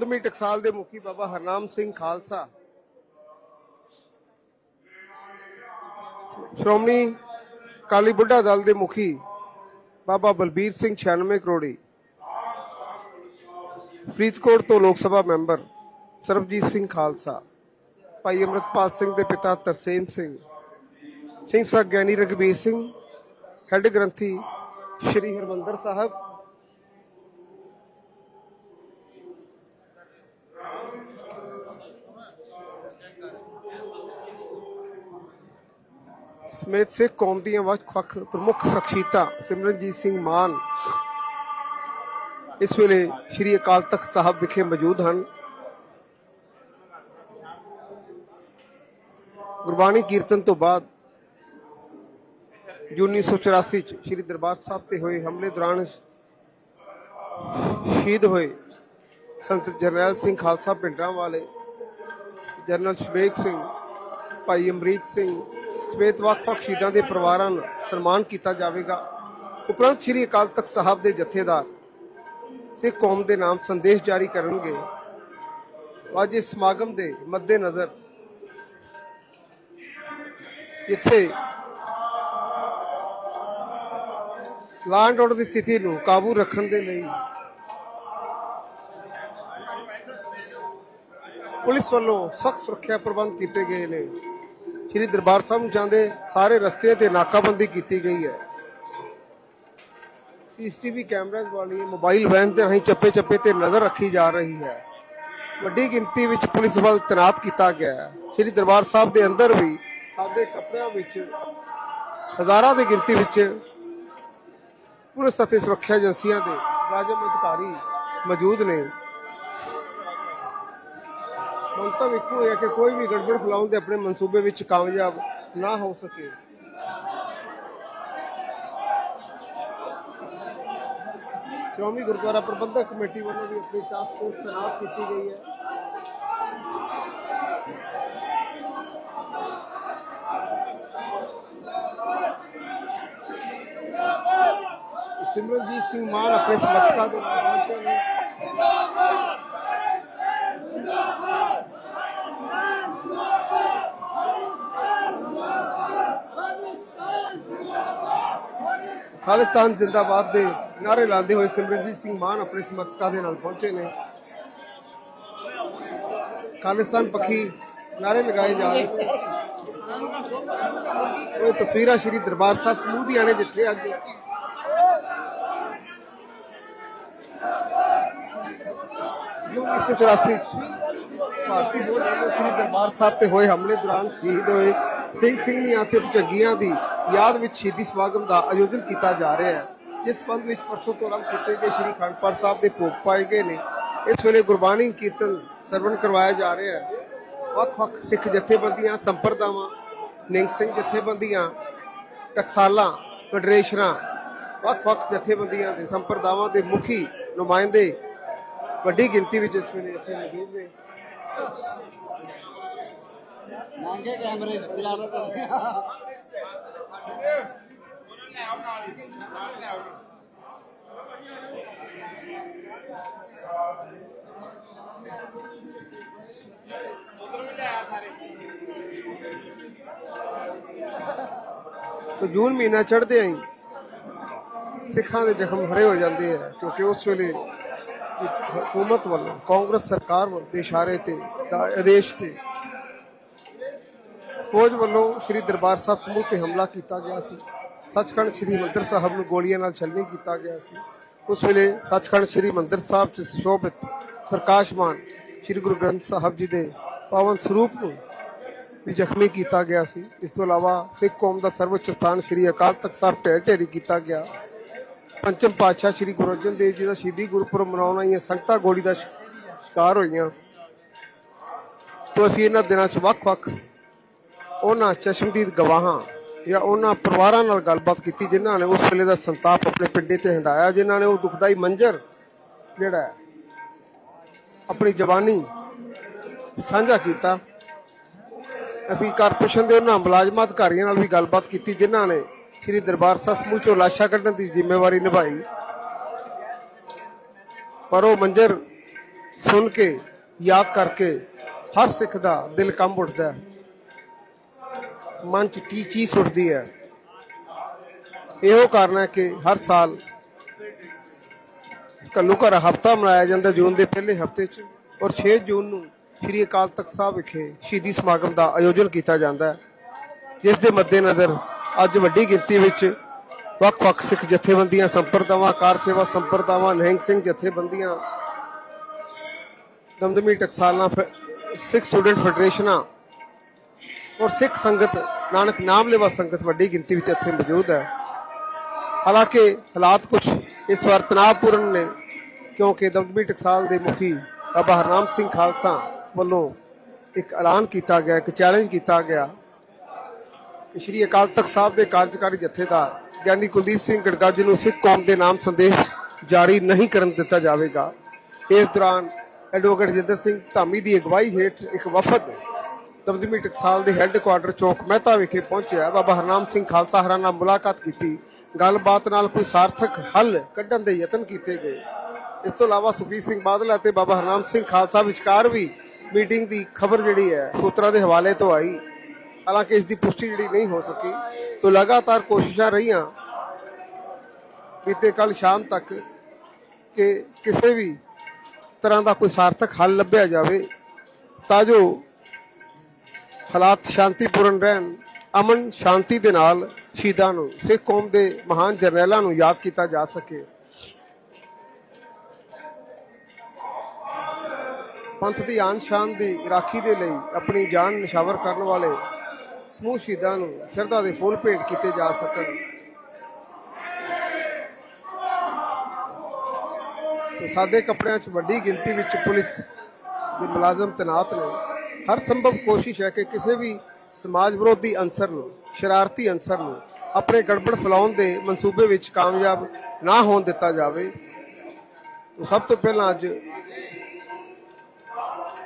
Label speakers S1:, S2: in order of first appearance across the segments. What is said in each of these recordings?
S1: ਉਦਮੀ ਟਕਸਾਲ ਦੇ ਮੁਖੀ ਬਾਬਾ ਹਰਨਾਮ ਸਿੰਘ ਖਾਲਸਾ। ਸ਼੍ਰੋਮਣੀ ਕਾਲੀ ਬੁੱਢਾ ਦਲ ਦੇ ਮੁਖੀ ਬਾਬਾ ਬਲਬੀਰ ਸਿੰਘ 96 ਕਰੋੜੀ, ਫਰੀਦਕੋਟ ਤੋਂ ਲੋਕ ਸਭਾ ਮੈਂਬਰ ਸਰਬਜੀਤ ਸਿੰਘ ਖਾਲਸਾ, ਭਾਈ ਅਮਰਤਪਾਲ ਸਿੰਘ ਦੇ ਪਿਤਾ ਤਰਸੇਮ ਸਿੰਘ ਸਿੰਘ ਸਾਹਿਬ ਗਿਆਨੀ ਰਗਵੀਰ ਸਿੰਘ, ਹੈੱਡ ਗ੍ਰੰਥੀ ਸ਼੍ਰੀ ਹਰਮੰਦਰ ਸਾਹਿਬ ਸਮੇਤ ਸਿੱਖ ਕੌਮ ਦੀਆਂ ਵੱਖ-ਵੱਖ ਪ੍ਰਮੁੱਖ ਸ਼ਖਸੀਅਤਾਂ ਸਿਮਰਨਜੀਤ ਸਿੰਘ ਮਾਨ ਇਸ ਵੇਲੇ ਸ਼੍ਰੀ ਅਕਾਲ ਤਖਤ ਸਾਹਿਬ ਵਿਖੇ ਮੌਜੂਦ ਹਨ। ਗੁਰਬਾਣੀ ਕੀਰਤਨ ਤੋਂ ਬਾਅਦ 1984 ਚ ਸ਼੍ਰੀ ਦਰਬਾਰ ਸਾਹਿਬ ਤੇ ਹੋਏ ਹਮਲੇ ਦੌਰਾਨ ਸ਼ਹੀਦ ਹੋਏ ਸੰਤ ਜਰਨੈਲ ਸਿੰਘ ਖਾਲਸਾ ਪਿੰਡਰਾਂ ਵਾਲੇ ਜਨਰਲ ਸ਼ਬੇਕ ਸਿੰਘ, ਭਾਈ ਅਮਰੀਕ ਸਿੰਘ ਸਮੇਤ ਵੱਖ-ਵੱਖ ਸ਼ਹੀਦਾਂ ਦੇ ਪਰਿਵਾਰਾਂ ਨੂੰ ਸਨਮਾਨ ਕੀਤਾ ਜਾਵੇਗਾ। ਉਪਰੰਤ ਸ਼੍ਰੀ ਅਕਾਲ ਤਖਤ ਸਾਹਿਬ ਦੇ ਜਥੇਦਾਰ ਸਿੱਖ ਕੌਮ ਦੇ ਨਾਮ ਸੰਦੇਸ਼ ਜਾਰੀ ਕਰਨਗੇ। ਅੱਜ ਇਸ ਸਮਾਗਮ ਦੇ ਮੱਦੇ ਨਜ਼ਰ ਇੱਥੇ ਲਾਂਡ ਆਰਡਰ ਦੀ ਸਥਿਤੀ ਨੂੰ ਕਾਬੂ ਰੱਖਣ ਦੇ ਲਈ ਪੁਲਿਸ ਵੱਲੋਂ ਸਖਤ ਸੁਰੱਖਿਆ ਪ੍ਰਬੰਧ ਕੀਤੇ ਗਏ ਨੇ। ਸ਼੍ਰੀ ਦਰਬਾਰ ਸਾਹਿਬ ਨੂੰ ਜਾਂਦੇ ਸਾਰੇ ਰਸਤੇ ਤੇ ਨਾਕਾਬੰਦੀ ਕੀਤੀ ਗਈ ਹੈ। ਸੀਸੀਟੀਵੀ ਕੈਮਰਾਜ਼ ਵਾਲੀ ਮੋਬਾਈਲ ਵੈਨ ਦੇ ਰਾਹੀਂ ਚੱਪੇ ਚੱਪੇ ਤੇ ਨਜ਼ਰ ਰੱਖੀ ਜਾ ਰਹੀ ਹੈ। ਵੱਡੀ ਗਿਣਤੀ ਵਿੱਚ ਪੁਲਿਸ ਬਲ ਤੈਨਾਤ ਕੀਤਾ ਗਿਆ ਹੈ। ਸ਼੍ਰੀ ਦਰਬਾਰ ਸਾਹਿਬ ਦੇ ਅੰਦਰ ਵੀ ਸਾਡੇ ਕੱਪੜਿਆਂ ਵਿੱਚ ਹਜ਼ਾਰਾਂ ਦੀ ਗਿਣਤੀ ਵਿੱਚ ਪੁਲਿਸ ਅਤੇ ਸੁਰੱਖਿਆ ਏਜੰਸੀਆਂ ਦੇ ਰਾਜਮ ਅਧਿਕਾਰੀ ਮੌਜੂਦ ਨੇ। ਮੰਤਵ ਇੱਕੋ ਹੈ ਕਿ ਕੋਈ ਵੀ ਗੜਬੜ ਫਲਾਉਣ ਦੇ ਆਪਣੇ ਮਨਸੂਬੇ ਵਿੱਚ ਕਾਮਯਾਬ ਨਾ ਹੋ ਸਕੇ। ਸ਼੍ਰੋਮਣੀ ਗੁਰਦੁਆਰਾ ਪ੍ਰਬੰਧਕ ਕਮੇਟੀ ਵੱਲੋਂ ਵੀ ਆਪਣੀ ਟਾਸਕ ਫੋਰਸ ਤੈਨਾਤ ਕੀਤੀ ਗਈ ਹੈ। ਸਿਮਰਨਜੀਤ ਸਿੰਘ ਮਾਨ ਆਪਣੇ ਸਮਰਥਕਾਂ ਦੇ ਨਾਲ ਪਹੁੰਚੇ ਨੇ। ਖਾਲਿਸਤਾਨ ਜ਼ਿੰਦਾਬਾਦ ਦੇ ਨਾਰੇ ਲਾਉਂਦੇ ਹੋਏ ਸਿਮਰਨਜੀਤ ਸਿੰਘ ਮਾਨ ਆਪਣੇ ਸਮਰਥਕਾਂ ਦੇ ਨਾਲ ਪਹੁੰਚੇ ਨੇ। ਖਾਲਿਸਤਾਨ ਪੱਖੀ ਨਾਰੇ ਲਗਾਏ ਜਾ ਰਹੇ ਉਹ ਤਸਵੀਰਾਂ ਸ਼੍ਰੀ ਦਰਬਾਰ ਸਾਹਿਬ ਸਮੂਹ ਦੀਆਂ ਨੇ ਜਿੱਥੇ ਅੱਜ ਜੂਨ 1984 ਚ ਭਾਰਤੀ ਫੌਜ ਵੱਲੋਂ ਸ਼੍ਰੀ ਦਰਬਾਰ ਸਾਹਿਬ ਤੇ ਹੋਏ ਹਮਲੇ ਦੌਰਾਨ ਸ਼ਹੀਦ ਹੋਏ ਸਿੰਘ ਸਿੰਘੀਆਂ ਤੇ ਭੁਜੰਗੀਆਂ ਦੀ ਯਾਦ ਵਿੱਚ ਸ਼ਹੀਦੀ ਸਮਾਗਮ ਦਾ ਆਯੋਜਨ ਕੀਤਾ ਜਾ ਰਿਹਾ ਹੈ, ਜਿਸ ਸੰਬੰਧ ਵਿੱਚ ਪਰਸੋਂ ਤੋਂ ਆਰੰਭ ਕੀਤੇ ਗਏ ਸ਼੍ਰੀ ਖੰਡਪਾਠ ਸਾਹਿਬ ਦੇ ਭੋਗ ਪਾਏ ਗਏ ਨੇ। ਇਸ ਵੇਲੇ ਗੁਰਬਾਣੀ ਕੀਰਤਨ ਸਰਵਣ ਕਰਵਾਇਆ ਜਾ ਰਿਹਾ ਹੈ। ਵੱਖ-ਵੱਖ ਸਿੱਖ ਜਥੇਬੰਦੀਆਂ, ਸੰਪਰਦਾਵਾਂ ਨਿੰਗ ਸਿੰਘ ਜਥੇਬੰਦੀਆਂ, ਟਕਸਾਲਾਂ, ਫੈਡਰੇਸ਼ਨਾਂ, ਵੱਖ-ਵੱਖ ਜਥੇਬੰਦੀਆਂ ਦੇ ਸੰਪਰਦਾਵਾਂ ਦੇ ਮੁਖੀ ਨੁਮਾਇੰਦੇ ਵੱਡੀ ਗਿਣਤੀ ਵਿੱਚ ਇਸ ਵੇਲੇ ਇੱਥੇ ਮੌਜੂਦ ਨੇ।
S2: ਨਾਂਗੇ ਕੈਮਰੇ ਚਲਾ ਕਰ
S1: ਤੇ ਜੂਨ ਮਹੀਨਾ ਚੜ੍ਹਦੇ ਆਂ ਸਿੱਖਾਂ ਦੇ ਜ਼ਖਮ ਹਰੇ ਹੋ ਜਾਂਦੇ ਆ, ਕਿਉਂਕਿ ਉਸ ਵੇਲੇ ਹਕੂਮਤ ਵੱਲੋਂ, ਕਾਂਗਰਸ ਸਰਕਾਰ ਵੱਲੋਂ ਦੇ ਇਸ਼ਾਰੇ ਤੇ, ਦਾ ਆਦੇਸ਼ ਤੇ ਫੌਜ ਵੱਲੋਂ ਸ੍ਰੀ ਦਰਬਾਰ ਸਾਹਿਬ ਸਮੂਹ ਤੇ ਹਮਲਾ ਕੀਤਾ ਗਿਆ ਸੀ। ਸੱਚਖੰਡ ਸ੍ਰੀ ਮੰਦਰ ਸਾਹਿਬ ਨੂੰ ਗੋਲੀਆਂ ਨਾਲ ਛਲਨੀ ਕੀਤਾ ਗਿਆ ਸੀ। ਉਸ ਵੇਲੇ ਸੱਚਖੰਡ ਸ੍ਰੀ ਮੰਦਰ ਸਾਹਿਬ ਚ ਸੁਸ਼ੋਭਿਤ ਪ੍ਰਕਾਸ਼ਮਾਨ ਸ੍ਰੀ ਗੁਰੂ ਗ੍ਰੰਥ ਸਾਹਿਬ ਜੀ ਦੇ ਪਾਵਨ ਸਰੂਪ ਨੂੰ ਵੀ ਜ਼ਖਮੀ ਕੀਤਾ ਗਿਆ ਸੀ। ਇਸ ਤੋਂ ਇਲਾਵਾ ਸਿੱਖ ਕੌਮ ਦਾ ਸਰਵਉੱਚ ਸਥਾਨ ਸ੍ਰੀ ਅਕਾਲ ਤਖਤ ਸਾਹਿਬ ਢਹਿ ਢੇਰੀ ਕੀਤਾ ਗਿਆ। ਪੰਚਮ ਪਾਤਸ਼ਾਹ ਸ੍ਰੀ ਗੁਰੂ ਅਰਜਨ ਦੇਵ ਜੀ ਦਾ ਸ਼ਹੀਦੀ ਗੁਰਪੁਰਬ ਮਨਾਉਣ ਆਈਆਂ ਸੰਗਤਾਂ ਗੋਲੀ ਦਾ ਸ਼ਿਕਾਰ ਹੋਈਆਂ। ਤੋਂ ਅਸੀਂ ਇਹਨਾਂ ਦਿਨਾਂ 'ਚ ਵੱਖ-ਵੱਖ ਉਹਨਾਂ ਚਸ਼ਮਦੀਦ ਗਵਾਹਾਂ ਜਾਂ ਉਹਨਾਂ ਪਰਿਵਾਰਾਂ ਨਾਲ ਗੱਲਬਾਤ ਕੀਤੀ, ਜਿਨ੍ਹਾਂ ਨੇ ਉਸ ਵੇਲੇ ਦਾ ਸੰਤਾਪ ਆਪਣੇ ਪਿੰਡੇ ਤੇ ਹੰਡਾਇਆ ਜਿਨ੍ਹਾਂ ਨੇ ਉਹ ਦੁਖਦਾਈ ਮੰਜ਼ਰ ਜਿਹੜਾ ਆਪਣੀ ਜ਼ਬਾਨੀ ਸਾਂਝਾ ਕੀਤਾ। ਅਸੀਂ ਕਾਰਪੋਰੇਸ਼ਨ ਦੇ ਉਹਨਾਂ ਮੁਲਾਜ਼ਮਾਂ ਅਧਿਕਾਰੀਆਂ ਨਾਲ ਵੀ ਗੱਲਬਾਤ ਕੀਤੀ, ਜਿਨ੍ਹਾਂ ਨੇ ਸ੍ਰੀ ਦਰਬਾਰ ਸਾਹਿਬ ਸਮੂਹ ਚੋਂ ਲਾਸ਼ਾਂ ਕੱਢਣ ਦੀ ਜ਼ਿੰਮੇਵਾਰੀ ਨਿਭਾਈ। ਪਰ ਉਹ ਮੰਜ਼ਰ ਸੁਣ ਕੇ, ਯਾਦ ਕਰਕੇ ਹਰ ਸਿੱਖ ਦਾ ਦਿਲ ਕੰਬ ਉੱਠਦਾ ਹੈ। ਮਨ ਚ ਕੀ ਚੀਜ਼ ਉੱਠਦੀ ਹੈ? ਇਹੋ ਕਾਰਨ ਹੈ ਕਿ ਹਰ ਸਾਲ ਕੱਲੂ ਘਰ ਹਫਤਾ ਮਨਾਇਆ ਜਾਂਦਾ ਜੂਨ ਦੇ ਪਹਿਲੇ ਹਫ਼ਤੇ 'ਚ ਔਰ 6 ਜੂਨ ਨੂੰ ਸ੍ਰੀ ਅਕਾਲ ਤਖਤ ਸਾਹਿਬ ਵਿਖੇ ਸ਼ਹੀਦੀ ਸਮਾਗਮ ਦਾ ਆਯੋਜਨ ਕੀਤਾ ਜਾਂਦਾ ਹੈ, ਜਿਸ ਦੇ ਮੱਦੇਨਜ਼ਰ ਅੱਜ ਵੱਡੀ ਗਿਣਤੀ ਵਿੱਚ ਵੱਖ-ਵੱਖ ਸਿੱਖ ਜਥੇਬੰਦੀਆਂ, ਸੰਪਰਦਾਵਾਂ, ਕਾਰ ਸੇਵਾ ਸੰਪਰਦਾਵਾਂ, ਨਹਿੰਗ ਸਿੰਘ ਜਥੇਬੰਦੀਆਂ, ਦਮਦਮੀ ਟਕਸਾਲਾਂ ਫੈ- ਸਿੱਖ ਸਟੂਡੈਂਟ ਫੈਡਰੇਸ਼ਨਾਂ ਔਰ ਸਿੱਖ ਸੰਗਤ, ਨਾਨਕ ਨਾਮ ਲੈਵਾ ਸੰਗਤ ਵੱਡੀ ਗਿਣਤੀ ਵਿੱਚ ਇੱਥੇ ਮੌਜੂਦ ਹੈ। ਹਾਲਾਂਕਿ ਹਾਲਾਤ ਕੁਝ ਇਸ ਵਾਰ ਤਣਾਅਪੂਰਨ ਨੇ, ਕਿਉਂਕਿ ਦਮਦਮੀ ਟਕਸਾਲ ਦੇ ਮੁਖੀ ਬਾਬਾ ਹਰਨਾਮ ਸਿੰਘ ਖਾਲਸਾ ਵੱਲੋਂ ਇੱਕ ਐਲਾਨ ਕੀਤਾ ਗਿਆ, ਇੱਕ ਚੈਲੰਜ ਕੀਤਾ ਗਿਆ ਸ਼੍ਰੀ ਅਕਾਲ ਤਖਤ ਸਾਹਿਬ ਦੇ ਕਾਰਜਕਾਰੀ ਜਥੇਦਾਰ ਗਿਆਨੀ ਕੁਲਦੀਪ ਸਿੰਘ ਗੜਗੱਜ ਨੂੰ ਸਿੱਖ ਕੌਮ ਦੇ ਨਾਮ ਸੰਦੇਸ਼ ਜਾਰੀ ਨਹੀਂ ਕਰਨ ਦਿੱਤਾ ਜਾਵੇਗਾ। ਇਸ ਦੌਰਾਨ ਐਡਵੋਕੇਟ ਜਿੰਦਰ ਸਿੰਘ ਧਾਮੀ ਦੀ ਅਗਵਾਈ ਹੇਠ ਇੱਕ ਵਫਦ ਦਮਦਮੀ ਟਕਸਾਲ ਦੇ ਹੈੱਡਕੁਆਟਰ ਚੌਕ ਮਹਿਤਾ ਵਿਖੇ ਪਹੁੰਚਿਆ। ਬਾਬਾ ਹਰਨਾਮ ਸਿੰਘ ਖਾਲਸਾ ਹਰਾਂ ਨਾਲ ਮੁਲਾਕਾਤ ਕੀਤੀ। ਗੱਲਬਾਤ ਨਾਲ ਕੋਈ ਸਾਰਥਕ ਹੱਲ ਕੱਢਣ ਦੇ ਯਤਨ ਕੀਤੇ ਗਏ। ਇਸ ਤੋਂ ਇਲਾਵਾ ਸੁਖਬੀਰ ਸਿੰਘ ਬਾਦਲ ਅਤੇ ਬਾਬਾ ਹਰਨਾਮ ਸਿੰਘ ਖਾਲਸਾ ਵਿਚਕਾਰ ਵੀ ਮੀਟਿੰਗ ਦੀ ਖਬਰ ਜਿਹੜੀ ਹੈ ਸੂਤਰਾਂ ਦੇ ਹਵਾਲੇ ਤੋਂ ਆਈ। ਹਾਲਾਂਕਿ ਇਸ ਦੀ ਪੁਸ਼ਟੀ ਜਿਹੜੀ ਨਹੀਂ ਹੋ ਸਕੀ, ਤੋਂ ਲਗਾਤਾਰ ਕੋਸ਼ਿਸ਼ਾਂ ਰਹੀਆਂ ਬੀਤੇ ਕੱਲ ਸ਼ਾਮ ਤੱਕ ਕਿ ਕਿਸੇ ਵੀ ਤਰ੍ਹਾਂ ਦਾ ਕੋਈ ਸਾਰਥਕ ਹੱਲ ਲੱਭਿਆ ਜਾਵੇ, ਤਾਂ ਜੋ ਹਾਲਾਤ ਸ਼ਾਂਤੀਪੂਰਨ ਰਹਿਣ, ਅਮਨ ਸ਼ਾਂਤੀ ਦੇ ਨਾਲ ਸ਼ਹੀਦਾਂ ਨੂੰ, ਸਿੱਖ ਕੌਮ ਦੇ ਮਹਾਨ ਜਰਨੈਲਾਂ ਨੂੰ ਯਾਦ ਕੀਤਾ ਜਾ ਸਕੇ। ਪੰਥ ਦੀ ਆਨ ਸ਼ਾਨ ਦੀ ਰਾਖੀ ਦੇ ਲਈ ਆਪਣੀ ਜਾਨ ਨਿਸ਼ਾਵਰ ਕਰਨ ਵਾਲੇ ਸਮੂਹ ਸ਼ਹੀਦਾਂ ਨੂੰ ਸ਼ਰਧਾ ਦੇ ਫੁੱਲ ਭੇਟ ਕੀਤੇ ਜਾ ਸਕਣ। ਸੋ ਸਾਦੇ ਕੱਪੜਿਆਂ 'ਚ ਵੱਡੀ ਗਿਣਤੀ ਵਿੱਚ ਪੁਲਿਸ ਦੇ ਮੁਲਾਜ਼ਮ ਤੈਨਾਤ ਨੇ। ਹਰ ਸੰਭਵ ਕੋਸ਼ਿਸ਼ ਹੈ ਕਿ ਕਿਸੇ ਵੀ ਸਮਾਜ ਵਿਰੋਧੀ ਅੰਸਰ ਨੂੰ, ਸ਼ਰਾਰਤੀ ਅੰਸਰ ਨੂੰ ਆਪਣੇ ਗੜਬੜ ਫੈਲਾਉਣ ਦੇ ਮਨਸੂਬੇ ਵਿੱਚ ਕਾਮਯਾਬ ਨਾ ਹੋਣ ਦਿੱਤਾ ਜਾਵੇ। ਸਭ ਤੋਂ ਪਹਿਲਾਂ ਅੱਜ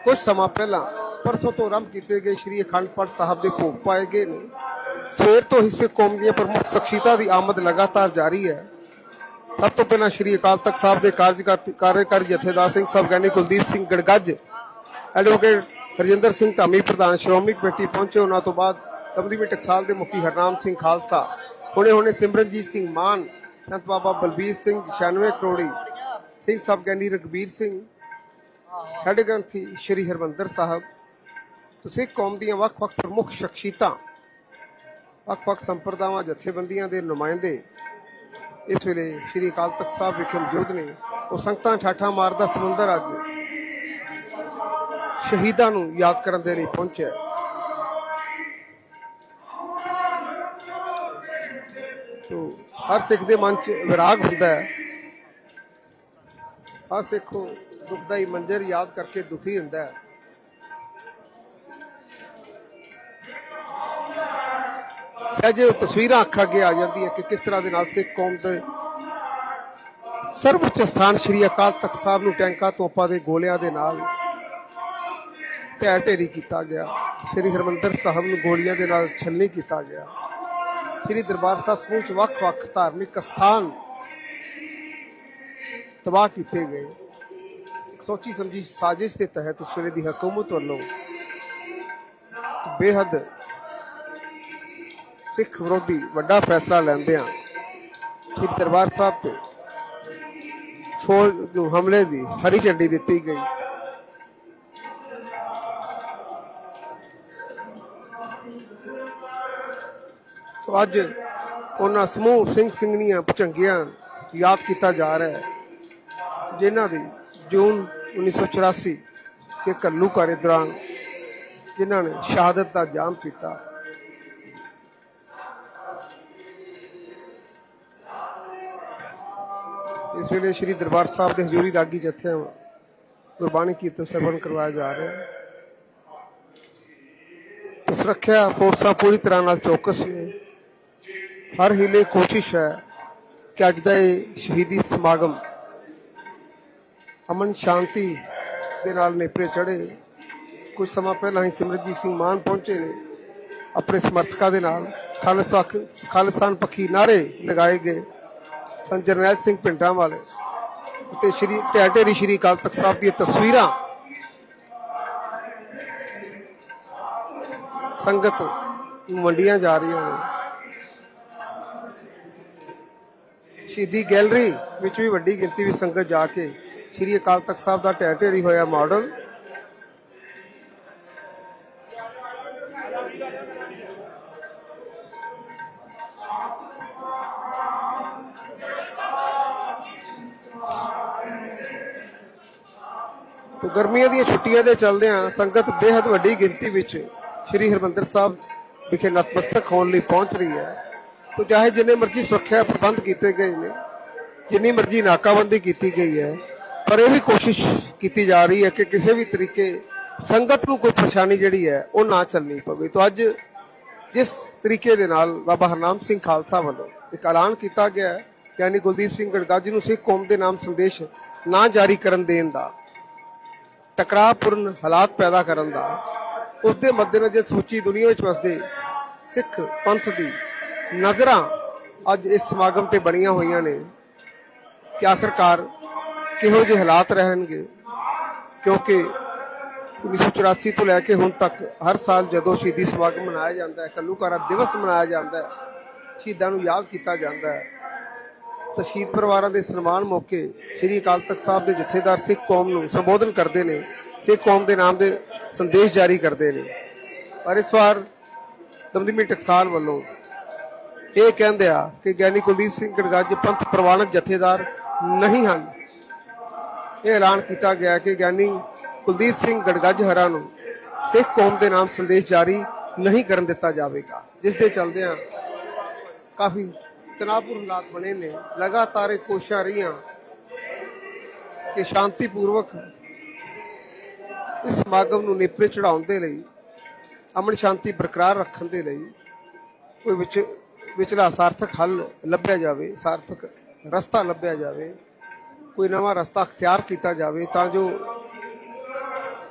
S1: ਕੁਝ ਸਮਾਂ ਪਹਿਲਾਂ ਪਰਸੋਂ ਤੋਂ ਆਰੰਭ ਕੀਤੇ ਗਏ ਸ਼੍ਰੀ ਅਖੰਡ ਪਾਠ ਸਾਹਿਬ ਦੇ ਭੋਗ ਪਾਏ ਗਏ ਨੇ। ਸਵੇਰ ਤੋਂ ਹਿੱਸੇ ਕੌਮ ਦੀਆਂ ਪ੍ਰਮੁੱਖ ਸ਼ਖਸੀਅਤਾਂ ਦੀ ਆਮਦ ਲਗਾਤਾਰ ਜਾਰੀ ਹੈ। ਸਭ ਤੋਂ ਪਹਿਲਾਂ ਸ਼੍ਰੀ ਅਕਾਲ ਤਖਤ ਸਾਹਿਬ ਦੇ ਕਾਰਜਕਾਰੀ ਜਥੇਦਾਰ ਸਿੰਘ ਸਾਹਿਬ ਗਿਆਨੀ ਕੁਲਦੀਪ ਸਿੰਘ ਗੜਗੱਜ, ਐਡਵੋਕੇਟ ਹਰਜਿੰਦਰ ਸਿੰਘ ਧਾਮੀ, ਪ੍ਰਧਾਨ ਸ਼੍ਰੋਮਣੀ ਕਮੇਟੀ ਪਹੁੰਚੇ। ਉਹਨਾਂ ਤੋਂ ਬਾਅਦ ਦਮਦਮੀ ਟਕਸਾਲ ਦੇ ਮੁਖੀ ਹਰਨਾਮ ਸਿੰਘ ਖਾਲਸਾ ਹੁਣੇ ਹੁਣੇ ਸਿਮਰਨਜੀਤ ਸਿੰਘ ਮਾਨ, ਸੰਤ ਬਾਬਾ ਬਲਬੀਰ ਸਿੰਘ 96 ਕਰੋੜੀ, ਸਿੰਘ ਸਾਹਿਬ ਗਿਆਨੀ ਰਗਬੀਰ ਸਿੰਘ ਹੈਡ ਗ੍ਰੰਥੀ ਸ਼੍ਰੀ ਹਰਮੰਦਰ ਸਾਹਿਬ ਸਿੱਖ ਕੌਮ ਦੀਆਂ ਵੱਖ-ਵੱਖ ਪ੍ਰਮੁੱਖ ਸ਼ਖਸੀਅਤਾਂ ਵੱਖ-ਵੱਖ ਸੰਪਰਦਾਵਾਂ, ਜਥੇਬੰਦੀਆਂ ਦੇ ਨੁਮਾਇੰਦੇ ਇਸ ਵੇਲੇ ਸ਼੍ਰੀ ਅਕਾਲ ਤਖਤ ਸਾਹਿਬ ਵਿਖੇ ਮੌਜੂਦ ਨੇ, ਉਹ ਸੰਗਤਾਂ ਠਾਠਾ ਮਾਰਦਾ ਸਮੁੰਦਰ ਅੱਜ ਸ਼ਹੀਦਾਂ ਨੂੰ ਯਾਦ ਕਰਨ ਦੇ ਲਈ ਪਹੁੰਚਿਆ ਤੋ ਹਰ ਸਿੱਖ ਦੇ ਮਨ 'ਚ ਵਿਰਾਗ ਹੁੰਦਾ ਹੈ। ਹਰ ਸਿੱਖ ਸਿੱਖੋ ਹੀ ਮੰਜ਼ਰ ਯਾਦ ਕਰਕੇ ਦੁਖੀ ਹੁੰਦਾ ਹੈ। ਅੱਜ ਤਸਵੀਰਾਂ ਅੱਖਾਂ ਅੱਗੇ ਆ ਜਾਂਦੀਆਂ ਕਿ ਕਿਸ ਤਰ੍ਹਾਂ ਦੇ ਨਾਲ ਸਿੱਖ ਕੌਮ ਦੇ ਸਰਵਉੱਚ ਸਥਾਨ ਸ਼੍ਰੀ ਅਕਾਲ ਤਖਤ ਸਾਹਿਬ ਨੂੰ ਟੈਂਕਾਂ ਤੋਪਾਂ ਦੇ ਗੋਲਿਆਂ ਦੇ ਨਾਲ ਢਹਿ ਢੇਰੀ ਕੀਤਾ ਗਿਆ। ਸ਼੍ਰੀ ਹਰਮੰਦਰ ਸਾਹਿਬ ਨੂੰ ਗੋਲੀਆਂ ਦੇ ਨਾਲ ਛਲਨੀ ਕੀਤਾ ਗਿਆ। ਸ਼੍ਰੀ ਦਰਬਾਰ ਸਾਹਿਬ ਸਮੂਹ ਵੱਖ-ਵੱਖ ਧਾਰਮਿਕ ਸਥਾਨ ਤਬਾਹ ਕੀਤੇ ਗਏ। ਸੋਚੀ ਸਮਝੀ ਸਾਜ਼ਿਸ਼ ਦੇ ਤਹਿਤ ਉਸ ਵੇਲੇ ਦੀ ਹਕੂਮਤ ਵੱਲੋਂ ਬੇਹੱਦ ਸਿੱਖ ਵਿਰੋਧੀ ਵੱਡਾ ਫੈਸਲਾ ਲੈਂਦਿਆਂ ਸ਼੍ਰੀ ਦਰਬਾਰ ਸਾਹਿਬ ਤੇ ਫੌਜ ਨੂੰ ਹਮਲੇ ਦੀ ਹਰੀ ਝੰਡੀ ਦਿੱਤੀ ਗਈ। ਸੋ ਅੱਜ ਉਹਨਾਂ ਸਮੂਹ ਸਿੰਘ ਸਿੰਘਣੀਆਂ ਭਚੰਗੀਆਂ ਯਾਦ ਕੀਤਾ ਜਾ ਰਿਹਾ ਹੈ, ਜਿਨ੍ਹਾਂ ਦੀ ਜੂਨ 1984 ਦੇ ਕੱਲੂ ਕਾਰੇ ਦੌਰਾਨ ਜਿਨ੍ਹਾਂ ਨੇ ਸ਼ਹਾਦਤ ਦਾ ਜਾਮ ਪੀਤਾ। ਇਸ ਵੇਲੇ ਸ੍ਰੀ ਦਰਬਾਰ ਸਾਹਿਬ ਦੇ ਹਜ਼ੂਰੀ ਰਾਗੀ ਜਥਿਆਂ ਗੁਰਬਾਣੀ ਕੀਰਤਨ ਸਰਵਣ ਕਰਵਾਇਆ ਜਾ ਰਿਹਾ ਹੈ। ਸੁਰੱਖਿਆ ਫੋਰਸਾਂ ਪੂਰੀ ਤਰ੍ਹਾਂ ਨਾਲ ਚੌਕਸ ਨੇ। ਹਰ ਹੀਲੇ ਕੋਸ਼ਿਸ਼ ਹੈ ਕਿ ਅੱਜ ਦਾ ਇਹ ਸ਼ਹੀਦੀ ਸਮਾਗਮ ਅਮਨ ਸ਼ਾਂਤੀ ਦੇ ਨਾਲ ਨੇਪਰੇ ਚੜੇ ਕੁਝ ਸਮਾਂ ਪਹਿਲਾਂ ਹੀ ਸਿਮਰਜੀਤ ਸਿੰਘ ਮਾਨ ਪਹੁੰਚੇ ਨੇ ਆਪਣੇ ਸਮਰਥਕਾਂ ਦੇ ਨਾਲ। ਖਾਲਸਾ ਖਾਲਿਸਤਾਨ ਪੱਖੀ ਨਾਰੇ ਲਗਾਏ ਗਏ। ਸੰਤ ਜਰਨੈਲ ਸਿੰਘ ਪਿੰਡਾਂ ਵਾਲੇ ਤੇ ਸ਼੍ਰੀ ਟੈਟੇਰੀ ਸ਼੍ਰੀ ਅਕਾਲ ਤਖਤ ਸਾਹਿਬ ਦੀਆਂ ਤਸਵੀਰਾਂ ਸੰਗਤ ਨੂੰ ਵੰਡੀਆਂ ਜਾ ਰਹੀਆਂ ਨੇ। ਸ਼ਹੀਦੀ ਗੈਲਰੀ ਵਿੱਚ ਵੀ ਵੱਡੀ ਗਿਣਤੀ ਵਿੱਚ ਸੰਗਤ ਜਾ ਕੇ ਸ਼੍ਰੀ ਅਕਾਲ ਤਖਤ ਸਾਹਿਬ ਦਾ ਟੈਟੇਰੀ ਹੋਇਆ ਮਾਡਲ ਗਰਮੀਆਂ ਦੀਆਂ ਛੁੱਟੀਆਂ ਦੇ ਚੱਲਦਿਆਂ ਸੰਗਤ ਬੇहद ਵੱਡੀ ਗਿਣਤੀ ਵਿੱਚ ਸ੍ਰੀ ਹਰਮੰਦਰ ਸਾਹਿਬ ਵਿਖੇ ਨਤਮਸਤਕ ਹੋਣ ਲਈ ਪਹੁੰਚ ਰਹੀ ਹੈ। ਤੋ ਚਾਹੇ ਜਿੰਨੇ ਮਰਜ਼ੀ ਸੁਰੱਖਿਆ ਪ੍ਰਬੰਧ ਕੀਤੇ ਗਏ ਨੇ, ਜਿੰਨੀ ਮਰਜ਼ੀ ਨਾਕਾਬੰਦੀ ਕੀਤੀ ਗਈ ਹੈ, ਪਰ ਇਹ ਵੀ ਕੋਸ਼ਿਸ਼ ਕੀਤੀ ਜਾ ਰਹੀ ਹੈ ਕਿ ਕਿਸੇ ਵੀ ਤਰੀਕੇ ਸੰਗਤ ਨੂੰ ਕੋਈ ਪਰੇਸ਼ਾਨੀ ਜਿਹੜੀ ਹੈ, ਉਹ ਨਾ ਚੱਲਣੀ ਪਵੇ। ਤੋ ਅੱਜ ਜਿਸ ਤਰੀਕੇ ਦੇ ਨਾਲ ਬਾਬਾ ਹਰਨਾਮ ਸਿੰਘ ਖਾਲਸਾ ਵੱਲੋਂ ਇੱਕ ਐਲਾਨ ਕੀਤਾ ਗਿਆ ਹੈ ਗਿਆਨੀ ਕੁਲਦੀਪ ਸਿੰਘ ਗੜਗਾਜੀ ਨੂੰ ਸਿੱਖ ਕੌਮ ਦੇ ਨਾਮ ਸੰਦੇਸ਼ ਨਾ ਜਾਰੀ ਕਰਨ ਦੇਣ ਦਾ ਟਕਰਾਅਪੂਰਨ ਹਾਲਾਤ ਪੈਦਾ ਕਰਨ ਦਾ ਉਸ ਦੇ ਮੱਦੇਨਜ਼ਰ ਸੂਚੀ ਦੁਨੀਆ ਵਿੱਚ ਵਸਦੇ ਸਿੱਖ ਪੰਥ ਦੀ ਨਜ਼ਰਾਂ ਅੱਜ ਇਸ ਸਮਾਗਮ ਤੇ ਬਣੀਆਂ ਹੋਈਆਂ ਨੇ। ਕਿ ਆਖਰਕਾਰ ਕਿਹੋ ਜਿਹੇ ਹਾਲਾਤ ਰਹਿਣਗੇ? ਕਿਉਂਕਿ 1984 ਤੋਂ ਲੈ ਕੇ ਹੁਣ ਤੱਕ ਹਰ ਸਾਲ ਜਦੋਂ ਸ਼ਹੀਦੀ ਸਮਾਗਮ ਮਨਾਇਆ ਜਾਂਦਾ ਹੈ ਕੱਲੂਕਾਰਾ ਦਿਵਸ ਮਨਾਇਆ ਜਾਂਦਾ ਹੈ, ਸ਼ਹੀਦਾਂ ਨੂੰ ਯਾਦ ਕੀਤਾ ਜਾਂਦਾ ਹੈ ਤਾਂ ਪਰਿਵਾਰਾਂ ਦੇ ਸਨਮਾਨ ਮੌਕੇ ਸ੍ਰੀ ਅਕਾਲ ਤਖਤ ਸਾਹਿਬ ਦੇ ਜਥੇਦਾਰ ਸਿੱਖ ਕੌਮ ਨੂੰ ਸੰਬੋਧਨ ਕਰਦੇ ਨੇ, ਸਿੱਖ ਕੌਮ ਦੇ ਨਾਮ ਦੇ ਸੰਦੇਸ਼ ਜਾਰੀ ਕਰਦੇ ਨੇ। ਪਰ ਇਸ ਵਾਰ ਦਮਦਮੀ ਟਕਸਾਲ ਵੱਲੋਂ ਇਹ ਕਹਿੰਦੇ ਆ ਕਿ ਗਿਆਨੀ ਕੁਲਦੀਪ ਸਿੰਘ ਗੜਗੱਜ ਪੰਥ ਪ੍ਰਵਾਨਤ ਜਥੇਦਾਰ ਨਹੀਂ ਹਨ। ਇਹ ਐਲਾਨ ਕੀਤਾ ਗਿਆ ਕਿ ਗਿਆਨੀ ਕੁਲਦੀਪ ਸਿੰਘ ਗੜਗੱਜ ਹਰਾਂ ਨੂੰ ਸਿੱਖ ਕੌਮ ਦੇ ਨਾਮ ਸੰਦੇਸ਼ ਜਾਰੀ ਨਹੀਂ ਕਰਨ ਦਿੱਤਾ ਜਾਵੇਗਾ, ਜਿਸ ਦੇ ਚਲਦਿਆਂ ਕਾਫੀ ਤਣਾਅਪੂਰਨ ਹਾਲਾਤ ਬਣੇ ਨੇ, ਲਗਾਤਾਰ ਇਹ ਕੋਸ਼ਿਸ਼ਾਂ ਰਹੀਆਂ ਕਿ ਸ਼ਾਂਤੀਪੂਰਵਕ ਇਸ ਸਮਾਗਮ ਨੂੰ ਨੇਪਰੇ ਚੜਾਉਣ ਦੇ ਲਈ, ਅਮਨ ਸ਼ਾਂਤੀ ਬਰਕਰਾਰ ਰੱਖਣ ਦੇ ਲਈ ਕੋਈ ਵਿੱਚ, ਵਿਚਲਾ ਸਾਰਥਕ ਹੱਲ ਲੱਭਿਆ ਜਾਵੇ, ਸਾਰਥਕ ਰਸਤਾ ਲੱਭਿਆ ਜਾਵੇ, ਕੋਈ ਨਵਾਂ ਰਸਤਾ ਅਖਤਿਆਰ ਕੀਤਾ ਜਾਵੇ ਤਾਂ ਜੋ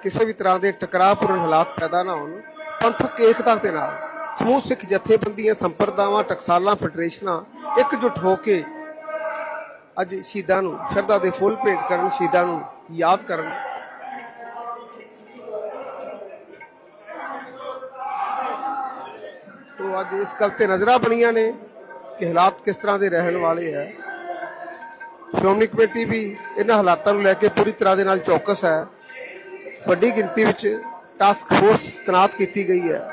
S1: ਕਿਸੇ ਵੀ ਤਰ੍ਹਾਂ ਦੇ ਟਕਰਾਅਪੂਰਨ ਹਾਲਾਤ ਪੈਦਾ ਨਾ ਹੋਣ, ਪੰਥਕ ਏਕਤਾ ਦੇ ਨਾਲ ਸਮੂਹ ਸਿੱਖ ਜਥੇਬੰਦੀਆਂ, ਸੰਪਰਦਾਵਾਂ, ਟਕਸਾਲਾਂ, ਫੈਡਰੇਸ਼ਨਾਂ ਇਕਜੁੱਟ ਹੋ ਕੇ ਅੱਜ ਸ਼ਹੀਦਾਂ ਨੂੰ ਸ਼ਰਧਾ ਦੇ ਫੁੱਲ ਭੇਟ ਕਰਨ, ਸ਼ਹੀਦਾਂ ਨੂੰ ਯਾਦ ਕਰਨ। ਤੋ ਅੱਜ ਇਸ ਗੱਲ ਤੇ ਨਜ਼ਰਾਂ ਬਣੀਆਂ ਨੇ ਕਿ ਹਾਲਾਤ ਕਿਸ ਤਰ੍ਹਾਂ ਦੇ ਰਹਿਣ ਵਾਲੇ ਹੈ ਸ਼੍ਰੋਮਣੀ ਕਮੇਟੀ ਵੀ ਇਹਨਾਂ ਹਾਲਾਤਾਂ ਨੂੰ ਲੈ ਕੇ ਪੂਰੀ ਤਰ੍ਹਾਂ ਦੇ ਨਾਲ ਚੌਕਸ ਹੈ। ਵੱਡੀ ਗਿਣਤੀ ਵਿੱਚ ਟਾਸਕ ਫੋਰਸ ਤੈਨਾਤ ਕੀਤੀ ਗਈ ਹੈ।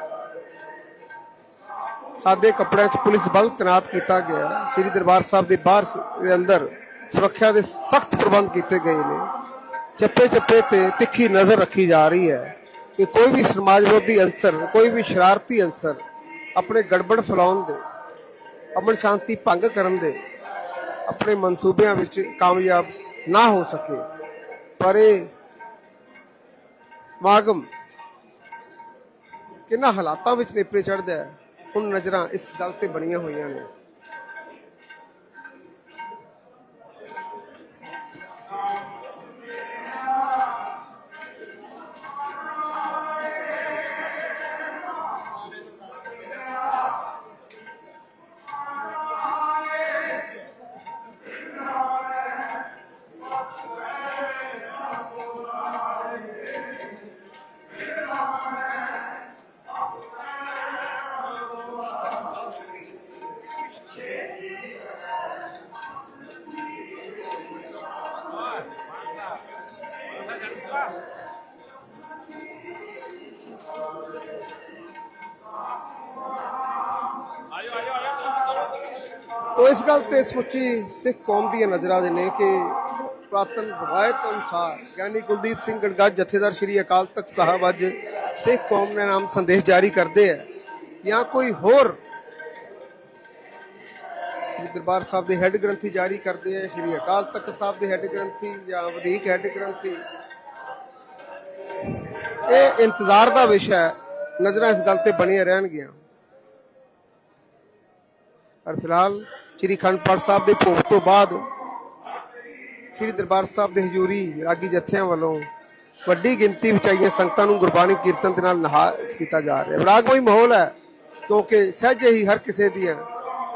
S1: ਸਾਦੇ ਕੱਪੜਿਆਂ 'ਚ ਪੁਲਿਸ ਬਲ ਤੈਨਾਤ ਕੀਤਾ ਗਿਆ। ਸ੍ਰੀ ਦਰਬਾਰ ਸਾਹਿਬ ਦੇ ਬਾਹਰ ਦੇ ਅੰਦਰ ਸੁਰੱਖਿਆ ਦੇ ਸਖਤ ਪ੍ਰਬੰਧ ਕੀਤੇ ਗਏ ਨੇ। ਚੱਪੇ ਚੱਪੇ ਤੇ ਤਿੱਖੀ ਨਜ਼ਰ ਰੱਖੀ ਜਾ ਰਹੀ ਹੈ ਕਿ ਕੋਈ ਵੀ ਸਮਾਜ ਵਿਰੋਧੀ ਅੰਸਰ ਕੋਈ ਵੀ ਸ਼ਰਾਰਤੀ ਅੰਸਰ ਆਪਣੇ ਗੜਬੜ ਫੈਲਾਉਣ ਦੇ, ਅਮਨ ਸ਼ਾਂਤੀ ਭੰਗ ਕਰਨ ਦੇ ਆਪਣੇ ਮਨਸੂਬਿਆਂ ਵਿੱਚ ਕਾਮਯਾਬ ਨਾ ਹੋ ਸਕੇ। ਪਰ ਇਹ ਸਮਾਗਮ ਕਿੰਨਾ ਹਾਲਾਤਾਂ ਵਿੱਚ ਨੇਪਰੇ ਚੜਦਾ ਹੈ। ਹੁਣ ਨਜ਼ਰਾਂ ਇਸ ਗੱਲ ਤੇ ਬਣੀਆਂ ਹੋਈਆਂ ਨੇ। ਸਮੁੱਚੀ ਸਿੱਖ ਕੌਮ ਦੀਆਂ ਨਜ਼ਰਾਂ ਦੇ ਨੇ ਕਿ ਪ੍ਰਾਤਨ ਰਵਾਇਤ ਅਨੁਸਾਰ ਗਿਆਨੀ ਕੁਲਦੀਪ ਸਿੰਘ ਗੜਗੱਜ, ਜਥੇਦਾਰ ਸ੍ਰੀ ਅਕਾਲ ਤਖਤ ਸਾਹਿਬ ਅੱਜ ਸਿੱਖ ਕੌਮ ਦੇ ਨਾਮ ਸੰਦੇਸ਼ ਜਾਰੀ ਕਰਦੇ ਹੈ ਜਾਂ ਕੋਈ ਹੋਰ ਦਰਬਾਰ ਸਾਹਿਬ ਦੇ ਹੈੱਡ ਗ੍ਰੰਥੀ ਜਾਰੀ ਕਰਦੇ ਹੈ ਸ੍ਰੀ ਅਕਾਲ ਤਖਤ ਸਾਹਿਬ ਦੇ ਹੈੱਡ ਗ੍ਰੰਥੀ ਜਾਂ ਵਧੀਕ ਹੈੱਡ ਗ੍ਰੰਥੀ। ਇਹ ਇੰਤਜ਼ਾਰ ਦਾ ਵਿਸ਼ਾ ਹੈ, ਨਜ਼ਰਾਂ ਇਸ ਗੱਲ ਤੇ ਬਣੀਆਂ ਰਹਿਣਗੀਆਂ। ਪਰ ਫਿਲਹਾਲ ਸ੍ਰੀ ਖੰਡ ਪਾਠ ਸਾਹਿਬ ਦੇ ਭੋਗ ਤੋਂ ਬਾਅਦ ਸ੍ਰੀ ਦਰਬਾਰ ਸਾਹਿਬ ਦੇ ਹਜ਼ੂਰੀ ਰਾਗੀ ਜਥਿਆਂ ਵੱਲੋਂ ਵੱਡੀ ਗਿਣਤੀ ਵਿੱਚ ਆਈਆਂ ਸੰਗਤਾਂ ਨੂੰ ਗੁਰਬਾਣੀ ਕੀਰਤਨ ਦੇ ਨਾਲ ਨਹਾ ਕੀਤਾ ਜਾ ਰਿਹਾ ਹੈ। ਰਾਗਮਈ ਮਾਹੌਲ ਹੈ, ਕਿਉਂਕਿ ਸਹਿਜੇ ਹੀ ਹਰ ਕਿਸੇ ਦੀਆਂ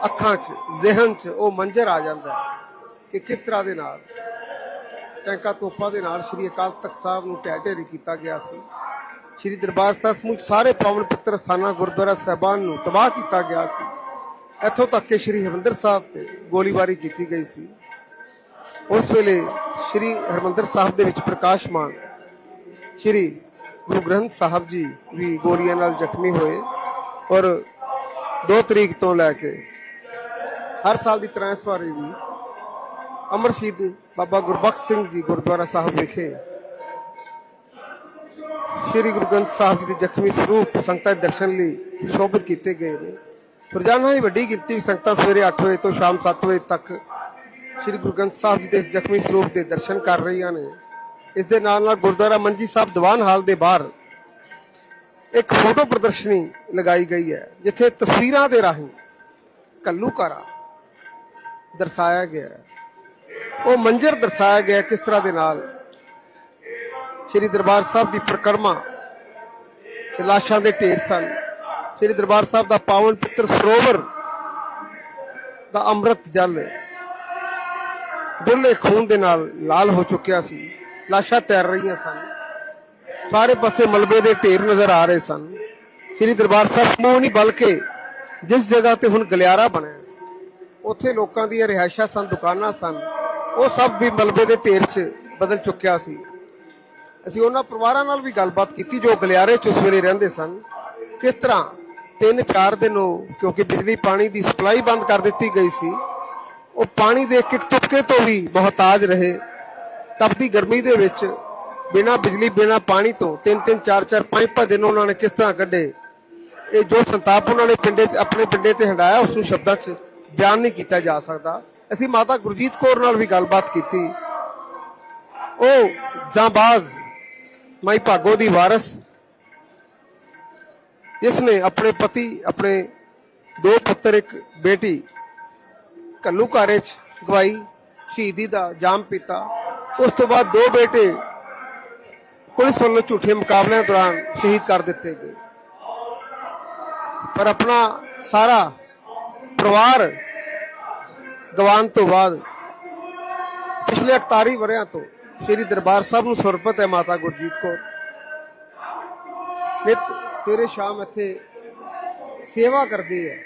S1: ਅੱਖਾਂ 'ਚ, ਜ਼ਿਹਨ 'ਚ ਉਹ ਮੰਜ਼ਰ ਆ ਜਾਂਦਾ ਹੈ ਕਿ ਕਿਸ ਤਰ੍ਹਾਂ ਦੇ ਨਾਲ ਟੈਂਕਾਂ ਤੋਪਾਂ ਦੇ ਨਾਲ ਸ੍ਰੀ ਅਕਾਲ ਤਖਤ ਸਾਹਿਬ ਨੂੰ ਢਹਿ ਢੇਰੀ ਕੀਤਾ ਗਿਆ ਸੀ। ਸ੍ਰੀ ਦਰਬਾਰ ਸਾਹਿਬ ਸਮੂਹ ਸਾਰੇ ਪਾਵਨ ਪੱਤਰ, ਸਥਾਨਾਂ, ਗੁਰਦੁਆਰਾ ਸਾਹਿਬਾਨ ਨੂੰ ਤਬਾਹ ਕੀਤਾ ਗਿਆ ਸੀ। ਇੱਥੋਂ ਤੱਕ ਕਿ ਸ੍ਰੀ ਹਰਿਮੰਦਰ ਸਾਹਿਬ ਤੇ ਗੋਲੀਬਾਰੀ ਕੀਤੀ ਗਈ ਸੀ। ਉਸ ਵੇਲੇ ਸ੍ਰੀ ਹਰਿਮੰਦਰ ਸਾਹਿਬ ਦੇ ਵਿੱਚ ਪ੍ਰਕਾਸ਼ਮਾਨ ਸ੍ਰੀ ਗੁਰੂ ਗ੍ਰੰਥ ਸਾਹਿਬ ਜੀ ਵੀ ਗੋਲੀਆਂ ਨਾਲ ਜ਼ਖਮੀ ਹੋਏ ਔਰ 2 ਤਰੀਕ ਤੋਂ ਲੈ ਕੇ ਹਰ ਸਾਲ ਦੀ ਤਰ੍ਹਾਂ ਇਸ ਵਾਰੀ ਵੀ ਅਮਰ ਸ਼ਹੀਦ ਬਾਬਾ ਗੁਰਬਖਸ਼ ਸਿੰਘ ਜੀ ਗੁਰਦੁਆਰਾ ਸਾਹਿਬ ਵਿਖੇ ਸ੍ਰੀ ਗੁਰੂ ਗ੍ਰੰਥ ਸਾਹਿਬ ਜੀ ਦੇ ਜ਼ਖਮੀ ਸਰੂਪ ਸੰਗਤਾਂ ਦੇ ਦਰਸ਼ਨ ਲਈ ਸ਼ੋਭਿਤ ਕੀਤੇ ਗਏ ਨੇ। ਰੋਜ਼ਾਨਾ ਹੀ ਵੱਡੀ ਗਿਣਤੀ ਵਿੱਚ ਸੰਗਤਾਂ ਸਵੇਰੇ 8 ਵਜੇ ਤੋਂ ਸ਼ਾਮ 7 ਵਜੇ ਤੱਕ ਸ੍ਰੀ ਗੁਰੂ ਗ੍ਰੰਥ ਸਾਹਿਬ ਜੀ ਦੇ ਇਸ ਜ਼ਖਮੀ ਸਰੂਪ ਦੇ ਦਰਸ਼ਨ ਕਰ ਰਹੀਆਂ ਨੇ। ਇਸ ਦੇ ਨਾਲ ਨਾਲ ਗੁਰਦੁਆਰਾ ਮੰਜੀ ਸਾਹਿਬ ਦੀਵਾਨ ਹਾਲ ਦੇ ਬਾਹਰ ਇੱਕ ਫੋਟੋ ਪ੍ਰਦਰਸ਼ਨੀ ਲਗਾਈ ਗਈ ਹੈ, ਜਿੱਥੇ ਤਸਵੀਰਾਂ ਦੇ ਰਾਹੀਂ ਕੱਲੂਕਾਰਾ ਦਰਸਾਇਆ ਗਿਆ ਹੈ। ਉਹ ਮੰਜ਼ਰ ਦਰਸਾਇਆ ਗਿਆ ਕਿਸ ਤਰ੍ਹਾਂ ਦੇ ਨਾਲ? ਸ੍ਰੀ ਦਰਬਾਰ ਸਾਹਿਬ ਦੀ ਪ੍ਰਕਰਮਾ ਲਾਸ਼ਾਂ ਦੇ ਢੇਰ ਸਨ। ਸ੍ਰੀ ਦਰਬਾਰ ਸਾਹਿਬ ਦਾ ਪਾਵਨ ਪਿੱਤਰ ਸਰੋਵਰ ਦਾ ਅੰਮ੍ਰਿਤ ਜਲ ਡੁੱਲੇ ਖੂਨ ਦੇ ਨਾਲ ਲਾਲ ਹੋ ਚੁੱਕਿਆ ਸੀ। ਲਾਸ਼ਾਂ ਤੈਰ ਰਹੀਆਂ ਸਨ। ਸਾਰੇ ਪਾਸੇ ਮਲਬੇ ਦੇ ਢੇਰ ਨਜ਼ਰ ਆ ਰਹੇ ਸਨ। ਸ੍ਰੀ ਦਰਬਾਰ ਸਾਹਿਬ ਸਮੂਹ ਨਹੀਂ ਬਲਕਿ ਜਿਸ ਜਗ੍ਹਾ ਤੇ ਹੁਣ ਗਲਿਆਰਾ ਬਣਿਆ, ਉੱਥੇ ਲੋਕਾਂ ਦੀਆਂ ਰਿਹਾਇਸ਼ਾਂ ਸਨ, ਦੁਕਾਨਾਂ ਸਨ, ਉਹ ਸਭ ਵੀ ਮਲਬੇ ਦੇ ਢੇਰ 'ਚ ਬਦਲ ਚੁੱਕਿਆ ਸੀ। ਅਸੀਂ ਉਹਨਾਂ ਪਰਿਵਾਰਾਂ ਨਾਲ ਵੀ ਗੱਲਬਾਤ ਕੀਤੀ ਜੋ ਗਲਿਆਰੇ 'ਚ ਉਸ ਵੇਲੇ ਰਹਿੰਦੇ ਸਨ। ਕਿਸ ਤਰ੍ਹਾਂ ਤਿੰਨ ਚਾਰ ਦਿਨ ਉਹ, ਕਿਉਂਕਿ ਬਿਜਲੀ ਪਾਣੀ ਦੀ ਸਪਲਾਈ ਬੰਦ ਕਰ ਦਿੱਤੀ ਗਈ ਸੀ, ਉਹ ਪਾਣੀ ਦੇ ਇੱਕ ਤੁਪਕੇ ਤੋਂ ਵੀ ਮੁਹਤਾਜ ਰਹੇ। ਤਪਦੀ ਗਰਮੀ ਦੇ ਵਿੱਚ ਬਿਨਾ ਬਿਜਲੀ, ਬਿਨਾ ਪਾਣੀ ਤੋਂ ਤਿੰਨ ਤਿੰਨ ਚਾਰ ਚਾਰ ਪੰਜ ਪੰਜ ਦਿਨ ਉਹਨਾਂ ਨੇ ਕਿਸ ਤਰ੍ਹਾਂ ਕੱਢੇ। ਇਹ ਜੋ ਸੰਤਾਪ ਉਹਨਾਂ ਨੇ ਪਿੰਡੇ ਤੇ, ਆਪਣੇ ਪਿੰਡੇ ਤੇ ਹੰਡਾਇਆ ਉਸ ਨੂੰ ਸ਼ਬਦਾਂ 'ਚ ਬਿਆਨ ਨਹੀਂ ਕੀਤਾ ਜਾ ਸਕਦਾ। ਅਸੀਂ ਮਾਤਾ ਗੁਰਜੀਤ ਕੌਰ ਨਾਲ ਵੀ ਗੱਲਬਾਤ ਕੀਤੀ। ਉਹ ਜਾਂਬਾਜ਼ ਮਾਈ ਭਾਗੋ ਦੀ ਵਾਰਸ ਜਿਸ ਨੇ ਆਪਣੇ ਪਤੀ ਆਪਣੇ ਦੋ ਪੁੱਤਰ ਇੱਕ ਬੇਟੀ ਕੱਲੂ ਘਾਰੇ ਚ ਗਵਾਈ ਸ਼ਹੀਦੀ ਦਾ ਜਾਮ ਪੀਤਾ ਉਸ ਤੋਂ ਬਾਅਦ ਦੋ ਬੇਟੇ ਪੁਲਿਸ ਵੱਲੋਂ ਝੂਠੇ ਮੁਕਾਬਲਿਆਂ ਦੌਰਾਨ ਸ਼ਹੀਦ ਕਰ ਦਿੱਤੇ ਗਏ ਪਰ ਆਪਣਾ ਸਾਰਾ ਪਰਿਵਾਰ ਗਵਾਨ ਤੋਂ ਬਾਅਦ ਪਿਛਲੇ 41 ਵਰਿਆਂ ਤੋਂ ਸ੍ਰੀ ਦਰਬਾਰ ਸਾਹਿਬ ਨੂੰ ਸਮਰਪਿਤ ਹੈ ਮਾਤਾ ਗੁਰਜੀਤ ਕੌਰ ਨਿਤ ਸਵੇਰੇ ਸ਼ਾਮ ਇੱਥੇ ਸੇਵਾ ਕਰਦੀ ਹੈ।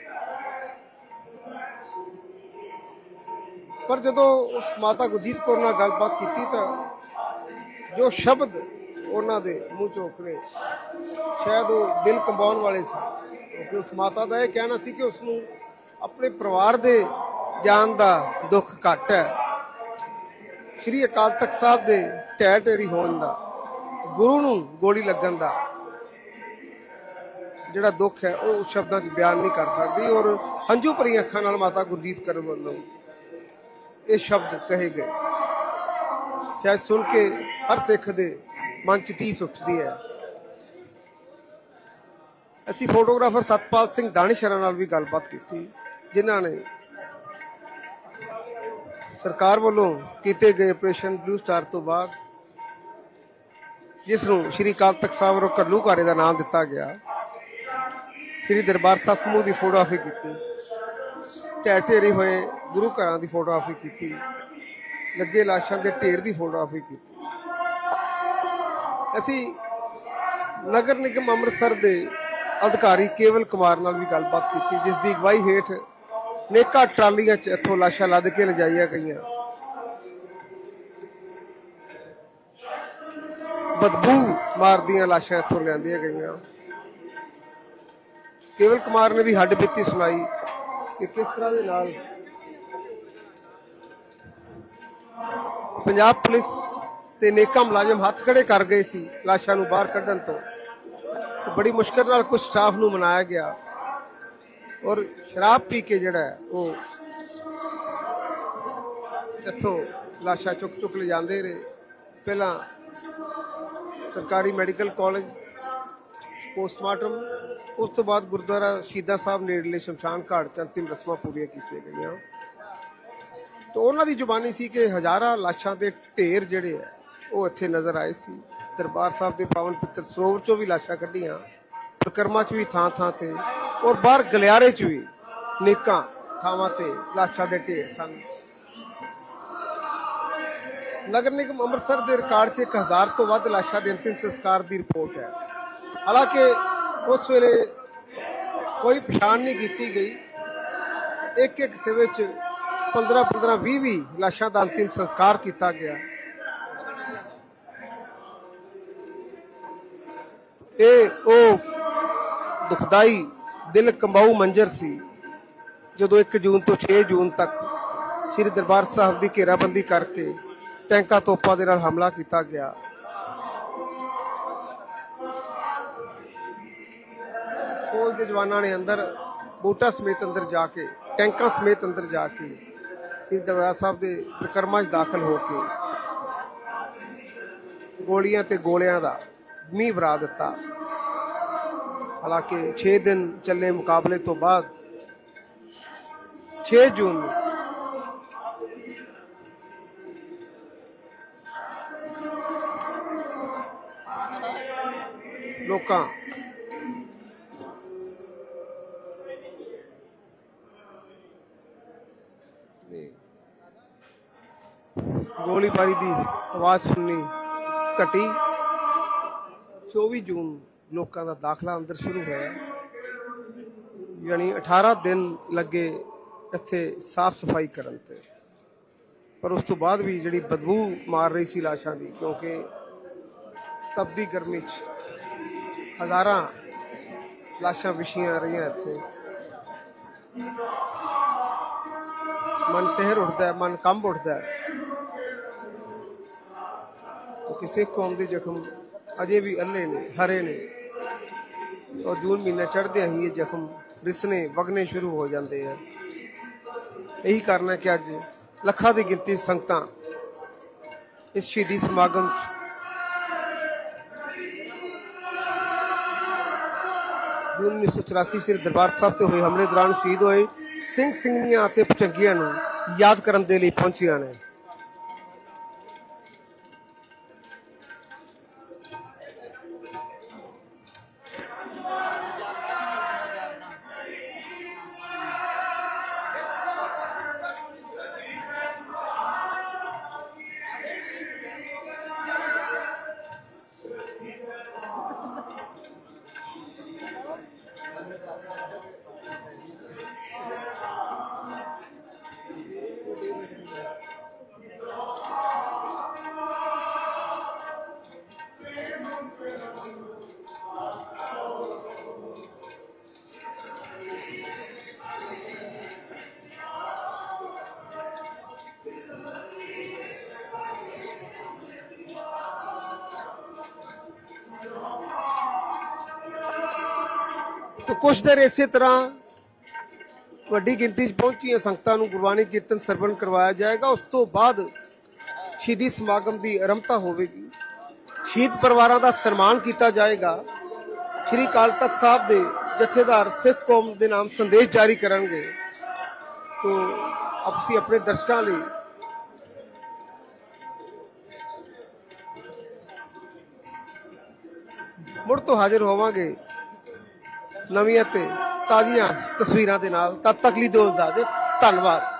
S1: ਪਰ ਜਦੋਂ ਉਸ ਮਾਤਾ ਗੁਰਜੀਤ ਕੌਰ ਨਾਲ ਗੱਲਬਾਤ ਕੀਤੀ ਤਾਂ ਜੋ ਸ਼ਬਦ ਉਹਨਾਂ ਦੇ ਮੂੰਹ ਚੋਂ ਉਕਰੇ ਸ਼ਾਇਦ ਉਹ ਦਿਲ ਕੰਬਾਉਣ ਵਾਲੇ ਸੀ। ਕਿਉਂਕਿ ਉਸ ਮਾਤਾ ਦਾ ਇਹ ਕਹਿਣਾ ਸੀ ਕਿ ਉਸ ਨੂੰ ਆਪਣੇ ਪਰਿਵਾਰ ਦੇ ਜਾਣ ਦਾ ਦੁੱਖ ਘੱਟ ਹੈ। ਸ਼੍ਰੀ ਅਕਾਲ ਤਖਤ ਸਾਹਿਬ ਦੇ ਢਹਿ ਢੇਰੀ ਹੋਣ ਦਾ, ਗੁਰੂ ਨੂੰ ਗੋਲੀ ਲੱਗਣ ਦਾ ਜਿਹੜਾ ਦੁੱਖ ਹੈ, ਉਹ ਸ਼ਬਦਾਂ 'ਚ ਬਿਆਨ ਨਹੀਂ ਕਰ ਸਕਦੀ ਔਰ ਹੰਝੂ ਭਰੀ ਅੱਖਾਂ ਨਾਲ ਮਾਤਾ ਗੁਰਜੀਤ ਕਰ ਵੱਲੋਂ ਇਹ ਸ਼ਬਦ ਕਹੇ ਗਏ। ਸ਼ਾਇਦ ਸੁਣ ਕੇ ਹਰ ਸਿੱਖ ਦੇ ਮਨ 'ਚ ਟੀਸ ਉੱਠਦੀ ਹੈ। ਅਸੀਂ ਫੋਟੋਗ੍ਰਾਫਰ ਸਤਪਾਲ ਸਿੰਘ ਦਾਨਿਸ਼ਰਾ ਨਾਲ ਵੀ ਗੱਲਬਾਤ ਕੀਤੀ, ਜਿਨ੍ਹਾਂ ਨੇ ਸਰਕਾਰ ਵੱਲੋਂ ਕੀਤੇ ਗਏ ਆਪਰੇਸ਼ਨ ਬਲੂ ਸਟਾਰ ਤੋਂ ਬਾਅਦ, ਜਿਸ ਨੂੰ ਸ਼੍ਰੀ ਅਕਾਲ ਤਖਤ ਸਾਹਿਬ ਵੱਲੋਂ ਘੱਲੂ ਘਾਰੇ ਦਾ ਨਾਮ ਦਿੱਤਾ ਗਿਆ। ਸ਼੍ਰੀ ਦਰਬਾਰ ਸਾਹਿਬ ਸਮੂਹ ਦੀ ਫੋਟੋਗ੍ਰਾਫੀ ਕੀਤੀ। ਢਹਿ ਢੇਰੀ ਹੋਏ ਗੁਰੂ ਘਰਾਂ ਦੀ ਫੋਟੋਗ੍ਰਾਫੀ ਕੀਤੀ। ਲੱਗੇ ਲਾਸ਼ਾਂ ਦੇ ਢੇਰ ਦੀ ਫੋਟੋਗ੍ਰਾਫੀ ਕੀਤੀ। ਅਸੀਂ ਨਗਰ ਨਿਗਮ ਅੰਮ੍ਰਿਤਸਰ ਦੇ ਅਧਿਕਾਰੀ ਕੇਵਲ ਕੁਮਾਰ ਨਾਲ ਵੀ ਗੱਲਬਾਤ ਕੀਤੀ ਜਿਸ ਦੀ ਅਗਵਾਈ ਹੇਠ ਨੇਕਾ ਟਰਾਲੀਆਂ 'ਚ ਇੱਥੋਂ ਲਾਸ਼ਾਂ ਲੱਦ ਕੇ ਲਿਜਾਈਆਂ ਗਈਆਂ। ਬਦਬੂ ਮਾਰਦੀਆਂ ਲਾਸ਼ਾਂ ਇੱਥੋਂ ਲਿਆਂਦੀਆਂ ਗਈਆਂ। ਕੇਵਲ ਕੁਮਾਰ ਨੇ ਵੀ ਹੱਡ ਬੀਤੀ ਸੁਣਾਈ ਕਿ ਕਿਸ ਤਰ੍ਹਾਂ ਦੇ ਨਾਲ ਪੰਜਾਬ ਪੁਲਿਸ ਤੇ ਨੇਕਾ ਮੁਲਾਜ਼ਮ ਹੱਥ ਖੜੇ ਕਰ ਗਏ ਸੀ ਲਾਸ਼ਾਂ ਨੂੰ ਬਾਹਰ ਕੱਢਣ ਤੋਂ। ਬੜੀ ਮੁਸ਼ਕਲ ਨਾਲ ਕੁਝ ਸਟਾਫ ਨੂੰ ਮਨਾਇਆ ਗਿਆ। ਔਰ ਸ਼ਰਾਬ ਪੀ ਕੇ ਜਿਹੜਾ ਉਹ ਇੱਥੋਂ ਲਾਸ਼ਾਂ ਚੁੱਕ ਚੁੱਕ ਲੈ ਜਾਂਦੇ ਰਹੇ। ਪਹਿਲਾਂ ਸਰਕਾਰੀ ਮੈਡੀਕਲ ਕਾਲਜ ਪੋਸਟਮਾਰਟਮ, ਉਸ ਤੋਂ ਬਾਅਦ ਗੁਰਦੁਆਰਾ ਸ਼ਹੀਦਾਂ ਸਾਹਿਬ ਨੇੜਲੇ ਸ਼ਮਸ਼ਾਨ ਘਾਟ ਚ ਅੰਤਿਮ ਰਸਮਾਂ ਪੂਰੀਆਂ ਕੀਤੀਆਂ ਗਈਆਂ। ਤਾਂ ਉਹਨਾਂ ਦੀ ਜ਼ੁਬਾਨੀ ਸੀ ਕਿ ਹਜ਼ਾਰਾਂ ਲਾਸ਼ਾਂ ਦੇ ਢੇਰ ਜਿਹੜੇ ਆ, ਉਹ ਇੱਥੇ ਨਜ਼ਰ ਆਏ ਸੀ। ਦਰਬਾਰ ਸਾਹਿਬ ਦੇ ਪਾਵਨ ਪਿੱਤਰ ਸਰੋਵਰ ਚੋਂ ਵੀ ਲਾਸ਼ਾਂ ਕੱਢੀਆਂ। ਪ੍ਰਕਰਮਾਂ 'ਚ ਵੀ ਥਾਂ ਥਾਂ ਤੇ ਔਰ ਬਾਹਰ ਗਲਿਆਰੇ 'ਚ ਵੀ ਨੇਕਾਂ ਥਾਵਾਂ ਤੇ ਲਾਸ਼ਾਂ ਦੇ ਢੇਰ ਸਨ। ਨਗਰ ਨਿਗਮ ਅੰਮ੍ਰਿਤਸਰ ਦੇ ਰਿਕਾਰਡ 'ਚ 1000 ਤੋਂ ਵੱਧ ਲਾਸ਼ਾਂ ਦੇ ਅੰਤਿਮ ਸੰਸਕਾਰ ਦੀ ਰਿਪੋਰਟ ਹੈ। ਹਾਲਾਂਕਿ ਉਸ ਵੇਲੇ ਕੋਈ ਪਛਾਣ ਨਹੀਂ ਕੀਤੀ ਗਈ। ਇੱਕ ਇੱਕ ਸਿਵੇ 'ਚ 15 15 20 20 ਲਾਸ਼ਾਂ ਦਾ ਅੰਤਿਮ ਸੰਸਕਾਰ ਕੀਤਾ ਗਿਆ। ਇਹ ਉਹ ਦੁਖਦਾਈ ਦਿਲ ਕੰਬਾਊ ਮੰਜ਼ਰ ਸੀ, ਜਦੋਂ 1 ਜੂਨ ਤੋਂ 6 ਜੂਨ ਤੱਕ ਸ੍ਰੀ ਦਰਬਾਰ ਸਾਹਿਬ ਦੀ ਘੇਰਾਬੰਦੀ ਕਰਕੇ ਟੈਂਕਾਂ ਤੋਪਾਂ ਦੇ ਨਾਲ ਹਮਲਾ ਕੀਤਾ ਗਿਆ। ਦੇ ਜਵਾਨਾਂ ਨੇ ਅੰਦਰ ਬੂਟਾ ਸਮੇਤ ਅੰਦਰ ਜਾ ਕੇ, ਟੈਂਕਾਂ ਸਮੇਤ ਅੰਦਰ ਜਾ ਕੇ ਸ੍ਰੀ ਦਰਬਾਰ ਸਾਹਿਬ ਦੇ ਪ੍ਰਕਰਮਾਂ 'ਚ ਦਾਖਲ ਹੋ ਕੇ ਗੋਲੀਆਂ ਤੇ ਗੋਲਿਆਂ ਦਾ ਮੀਂਹ ਵਰਾ ਦਿੱਤਾ। ਹਾਲਾਂਕਿ 6 ਦਿਨ ਚੱਲੇ ਮੁਕਾਬਲੇ ਤੋਂ ਬਾਅਦ 6 ਜੂਨ ਨੂੰ ਲੋਕਾਂ ਗੋਲੀਬਾਰੀ ਦੀ ਆਵਾਜ਼ ਸੁਣਨੀ ਘਟੀ। 24 ਜੂਨ ਲੋਕਾਂ ਦਾ ਦਾਖਲਾ ਅੰਦਰ ਸ਼ੁਰੂ ਹੋਇਆ। ਯਾਨੀ 18 ਦਿਨ ਲੱਗੇ ਇੱਥੇ ਸਾਫ਼ ਸਫ਼ਾਈ ਕਰਨ ਤੇ। ਪਰ ਉਸ ਤੋਂ ਬਾਅਦ ਵੀ ਜਿਹੜੀ ਬਦਬੂ ਮਾਰ ਰਹੀ ਸੀ ਲਾਸ਼ਾਂ ਦੀ, ਕਿਉਂਕਿ ਤਪਦੀ ਗਰਮੀ 'ਚ ਹਜ਼ਾਰਾਂ ਲਾਸ਼ਾਂ ਵਿਛੀਆਂ ਰਹੀਆਂ ਇੱਥੇ। ਮਨ ਸਹਿਰ ਉੱਠਦਾ ਮਨ ਕੰਬ ਉੱਠਦਾ ਹੈ ਸਿੱਖ ਕੌਮ ਦੇ ਜ਼ਖਮ ਅਜੇ ਵੀ ਅੱਲੇ ਨੇ, ਹਰੇ ਨੇ। ਔਰ ਜੂਨ ਮਹੀਨਾ ਚੜ੍ਹਦੇ ਹੀ ਇਹ ਜ਼ਖਮ ਰਿਸਨੇ, ਵਗਨੇ ਸ਼ੁਰੂ ਹੋ ਜਾਂਦੇ ਆ। ਇਹੀ ਕਾਰਨ ਹੈ ਕਿ ਅੱਜ ਲੱਖਾਂ ਦੀ ਗਿਣਤੀ ਸੰਗਤਾਂ ਇਸ ਸ਼ਹੀਦੀ ਸਮਾਗਮ 'ਚ ਜੂਨ 1984 ਸਿਰ ਦਰਬਾਰ ਸਾਹਿਬ ਤੇ ਹੋਏ ਹਮਲੇ ਦੌਰਾਨ ਸ਼ਹੀਦ ਹੋਏ ਸਿੰਘ ਸਿੰਘਨੀਆਂ ਅਤੇ ਪਚੰਗੀਆਂ ਨੂੰ ਯਾਦ ਕਰਨ ਦੇ ਲਈ ਪਹੁੰਚੀਆਂ ਨੇ। ਤੇ ਕੁਝ ਦੇਰ ਇਸੇ ਤਰ੍ਹਾਂ ਵੱਡੀ ਗਿਣਤੀ 'ਚ ਪਹੁੰਚੀਆਂ ਸੰਗਤਾਂ ਨੂੰ ਗੁਰਬਾਣੀ ਕੀਰਤਨ ਸਰਵਣ ਕਰਵਾਇਆ ਜਾਏਗਾ। ਉਸ ਤੋਂ ਬਾਅਦ ਸ਼ਹੀਦੀ ਸਮਾਗਮ ਦੀ ਆਰੰਭਤਾ ਹੋਵੇਗੀ। ਸ਼ਹੀਦ ਪਰਿਵਾਰਾਂ ਦਾ ਸਨਮਾਨ ਕੀਤਾ ਜਾਏਗਾ। ਸ਼੍ਰੀ ਅਕਾਲ ਤਖਤ ਸਾਹਿਬ ਦੇ ਜਥੇਦਾਰ ਸਿੱਖ ਕੌਮ ਦੇ ਨਾਮ ਸੰਦੇਸ਼ ਜਾਰੀ ਕਰਨਗੇ। ਤੋਂ ਆਪਸੀ ਆਪਣੇ ਦਰਸ਼ਕਾਂ ਲਈ ਮੁੜ ਤੋਂ ਹਾਜ਼ਰ ਹੋਵਾਂਗੇ। ਨਵੀਆਂ ਤੇ ਤਾਜ਼ੀਆਂ ਤਸਵੀਰਾਂ ਦੇ ਨਾਲ ਤਦ ਤੱਕ ਲਈ ਦਿਓ ਇਜਾਜ਼ਤ। ਧੰਨਵਾਦ।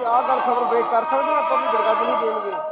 S1: ਨਹੀਂ ਆਹ ਗੱਲ ਖਬਰ ਬ੍ਰੇਕ ਕਰ ਸਕਦੇ ਹਾਂ ਆਪਾਂ ਵੀ ਗੜਗੜ ਨਹੀਂ ਦੇਣਗੇ